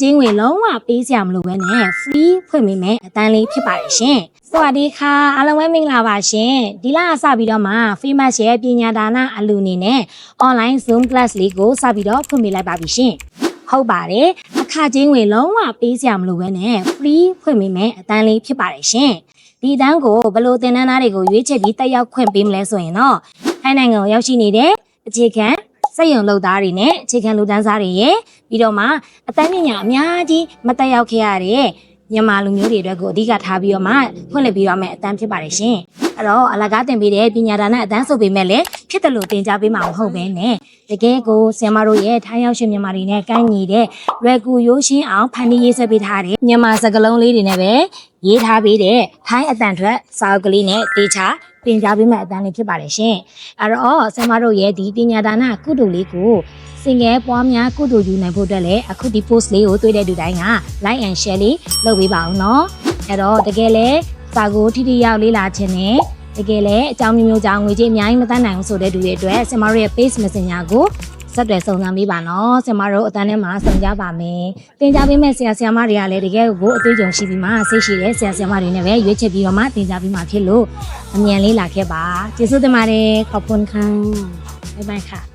ကြေးငွေလုံးဝပေးစရာမလိုဘဲနဲ့ free ဖွင့်ပေးမယ်အတန်းလေးဖြစ်ပါတယ်ရှင်။စวัสดีค่ะအားလုံးပဲမင်္ဂလာပါရှင်။ဒီလအစပြီးတော့မှ famous ရဲ့ပညာဒါနအလူအနေနဲ့ online zoom class လေးကိုစပြီးတော့ဖွင့်ပေးလိုက်ပါပြီရှင်။ဟုတ်ပါတယ်။အခကြေးငွေလုံးဝပေးစရာမလိုဘဲနဲ့ free ဖွင့်ပေးမယ်အတန်းလေးဖြစ်ပါတယ်ရှင်။ဒီအတန်းကိုဘယ်လိုသင်တန်းသားတွေကိုရွေးချယ်ပြီးတက်ရောက်ခွင့်ပေးမလဲဆိုရင်တော့ထိုင်းနိုင်ငံကိုရောက်ရှိနေတဲ့အခြေခံ စက်ရုံလုပ်သားတွေနဲ့အခြေခံလူတန်းစားတွေရဲ့ပြီးတော့မှအတန်းပညာအများကြီးမတက်ရောက်ခဲ့ရတဲ့မြန်မာလူမျိုးတွေအတွက်ကိုအဓိကထားပြီးတော့မှဖွင့်လှစ်ပေးရမယ့်အတန်းဖြစ်ပါတယ်ရှင်။အဲ့တော့အလကားတင်ပေးတဲ့ပညာဒါနအတန်းဆိုပေမဲ့လည်းဖြစ်တယ်လို့တင် जा ပေးမှာမဟုတ်ပဲနဲ့တကယ်ကိုဆင်မတို့ရဲ့ထိုင်းရောက်ရှင်မြန်မာတွေနဲ့ကိုင်းညီတဲ့ရွယ်ကူရိုးရှင်းအောင်ဖန်တီးရေးဆွဲပေးထားတဲ့မြန်မာစကားလုံးလေးတွေနဲ့ပဲရေးထားပေးတဲ့ထိုင်းအတန်ထွက်စာအုပ်ကလေးနဲ့တေချာ တင် जा ပေးမယ့်အတန်းလေးဖြစ်ပါတယ်ရှင်။အဲ့တော့ဆင်မတို့ရဲ့ဒီပညာဒါနကုသိုလ်လေးကိုစင်ငယ်ပွားများကုသိုလ်ယူနိုင်ဖို့အတွက်လည်းအခုဒီ post လေးကိုတွေ့တဲ့လူတိုင်းက like and share လေးလုပ်ပေးပါအောင်နော်အဲ့တော့တကယ်လဲစာကိုထိထိရောက်လေးလာခြင်းနဲ့တကယ်လဲအကြောင်းမျိုးမျိုးကြောင့်ငွေကြေးအများကြီးမတတ်နိုင်ဘူးဆိုတဲ့သူတွေအတွက်ဆင်မတို့ရဲ့ page messenger ကို ဆက်သွယ်စုံစမ်းပေးပါနော်ဆရာမတို့အတန်းထဲမှာဆုံကြပါမယ်သင်ကြားပေးမယ့်ဆရာဆရာမတွေကလည်းတကယ်ကိုအတွေ့အကြုံရှိပြီးမှစိတ်ရှိတဲ့ဆရာဆရာမတွေနဲ့ပဲရွေးချယ်ပြီးတော့မှသင်ကြားပေးမှာဖြစ်လို့အမြန်လေးလာခဲ့ပါကျေးဇူးတင်ပါတယ်ခေါပွန်ခန်းဘိုင်ဘိုင်ค่ะ